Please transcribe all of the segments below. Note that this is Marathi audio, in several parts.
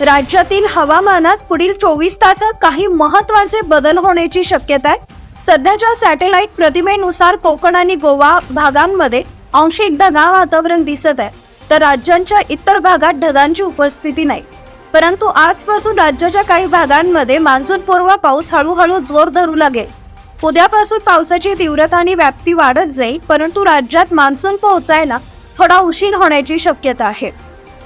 राज्यातील हवामानात पुढील चोवीस तासात काही महत्त्वाचे बदल होण्याची शक्यता आहे. सध्याच्या सॅटेलाइट प्रतिमेनुसार कोकण आणि गोवा भागांमध्ये आंशिक ढगाळ वातावरण दिसत आहे. तर राज्यांच्या इतर भागात ढगांची उपस्थिती नाही. परंतु आजपासून राज्याच्या काही भागांमध्ये मान्सूनपूर्व पाऊस हळूहळू जोर धरू लागेल. उद्यापासून पावसाची तीव्रता आणि व्याप्ती वाढत जाईल परंतु राज्यात मान्सून पोहोचायला थोडा उशीर होण्याची शक्यता आहे.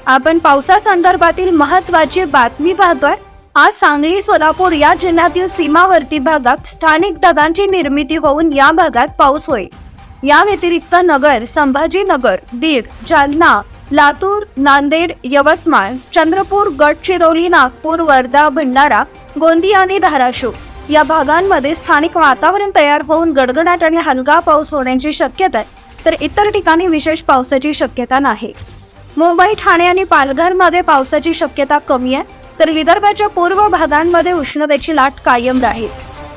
आपण पावसासंदर्भातील महत्वाची बातमी पाहतोय आज सांगली सोलापूर या जिल्ह्यातील सीमावर्ती भागात स्थानिक ढगांची निर्मिती होऊन या भागात पाऊस होईल या व्यतिरिक्त नगर संभाजीनगर बीड जालना लातूर नांदेड यवतमाळ चंद्रपूर गडचिरोली नागपूर वर्धा भंडारा गोंदिया आणि धाराशिव या भागांमध्ये स्थानिक वातावरण तयार होऊन गडगडाट आणि हलका पाऊस होण्याची शक्यता आहे. तर इतर ठिकाणी विशेष पावसाची शक्यता नाही. मुंबई ठाणे आणि पालघरमध्ये पावसाची शक्यता कमी आहे तर विदर्भाच्या पूर्व भागांमध्ये उष्णतेची लाट कायम राहील.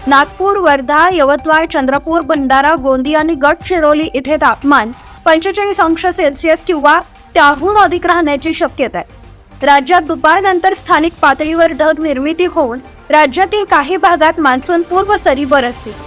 नागपूर वर्धा यवतमाळ चंद्रपूर भंडारा गोंदी आणि गडचिरोली इथे तापमान पंचेचाळीस अंश सेल्सिअस किंवा त्याहून अधिक राहण्याची शक्यता आहे. राज्यात दुपारनंतर स्थानिक पातळीवर ढग निर्मिती होऊन राज्यातील काही भागात मान्सून पूर्व सरी बरसतील.